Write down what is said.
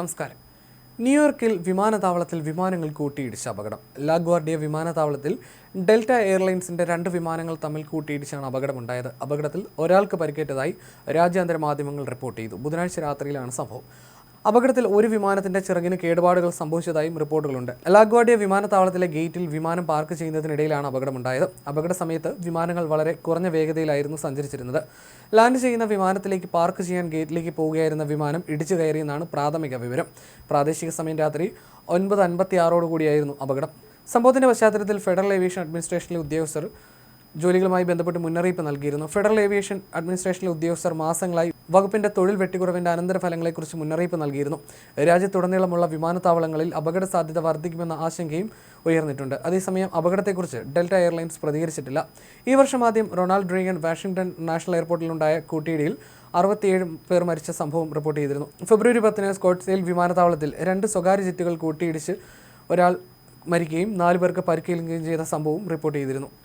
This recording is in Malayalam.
നമസ്കാരം. ന്യൂയോർക്കിൽ വിമാനത്താവളത്തിൽ വിമാനങ്ങൾ കൂട്ടിയിടിച്ച അപകടം. ലാഗ്വാർഡിയ വിമാനത്താവളത്തിൽ ഡെൽറ്റ എയർലൈൻസിന്റെ രണ്ട് വിമാനങ്ങൾ തമ്മിൽ കൂട്ടിയിടിച്ചാണ് അപകടമുണ്ടായത്. അപകടത്തിൽ ഒരാൾക്ക് പരിക്കേറ്റതായി രാജ്യാന്തര മാധ്യമങ്ങൾ റിപ്പോർട്ട് ചെയ്തു. ബുധനാഴ്ച രാത്രിയിലാണ് സംഭവം. അപകടത്തിൽ ഒരു വിമാനത്തിന്റെ ചിറകിന് കേടുപാടുകൾ സംഭവിച്ചതായും റിപ്പോർട്ടുകളുണ്ട്. ലാഗ്വാഡിയ വിമാനത്താവളത്തിലെ ഗേറ്റിൽ വിമാനം പാർക്ക് ചെയ്യുന്നതിനിടയിലാണ് അപകടമുണ്ടായത്. അപകട സമയത്ത് വിമാനങ്ങൾ വളരെ കുറഞ്ഞ വേഗതയിലായിരുന്നു സഞ്ചരിച്ചിരുന്നത്. ലാൻഡ് ചെയ്യുന്ന വിമാനത്തിലേക്ക് പാർക്ക് ചെയ്യാൻ ഗേറ്റിലേക്ക് പോവുകയായിരുന്ന വിമാനം ഇടിച്ചു കയറിയെന്നാണ് പ്രാഥമിക വിവരം. പ്രാദേശിക സമയം രാത്രി ഒൻപത് അൻപത്തി ആറോടുകൂടിയായിരുന്നു അപകടം. സംഭവത്തിന്റെ പശ്ചാത്തലത്തിൽ ഫെഡറൽ ഏവിയേഷൻ അഡ്മിനിസ്ട്രേഷനിലെ ഉദ്യോഗസ്ഥർ ജോലികളുമായി ബന്ധപ്പെട്ട് മുന്നറിയിപ്പ് നൽകിയിരുന്നു. ഫെഡറൽ ഏവിയേഷൻ അഡ്മിനിസ്ട്രേഷനിലെ ഉദ്യോഗസ്ഥർ മാസങ്ങളായി വകുപ്പിന്റെ തൊഴിൽ വെട്ടിക്കുറവിന്റെ അനന്തരഫലങ്ങളെക്കുറിച്ച് മുന്നറിയിപ്പ് നൽകിയിരുന്നു. രാജ്യത്തുടനീളമുള്ള വിമാനത്താവളങ്ങളിൽ അപകട സാധ്യത വർദ്ധിക്കുമെന്ന ആശങ്കയും ഉയർന്നിട്ടുണ്ട്. അതേസമയം അപകടത്തെക്കുറിച്ച് ഡെൽറ്റ എയർലൈൻസ് പ്രതികരിച്ചിട്ടില്ല. ഈ വർഷം ആദ്യം റൊണാൾഡ് റീഗൻ വാഷിംഗ്ടൺ നാഷണൽ എയർപോർട്ടിലുണ്ടായ കൂട്ടിയിടിയിൽ അറുപത്തിയേഴ് പേർ മരിച്ച സംഭവം റിപ്പോർട്ട് ചെയ്തിരുന്നു. ഫെബ്രുവരി പത്തിന് സ്കോട്ട്സെയിൽ വിമാനത്താവളത്തിൽ രണ്ട് സ്വകാര്യ ജെറ്റുകൾ കൂട്ടിയിടിച്ച് ഒരാൾ മരിക്കുകയും നാല് പേർക്ക് പരിക്കേൽക്കുകയും ചെയ്ത സംഭവം റിപ്പോർട്ട് ചെയ്തിരുന്നു.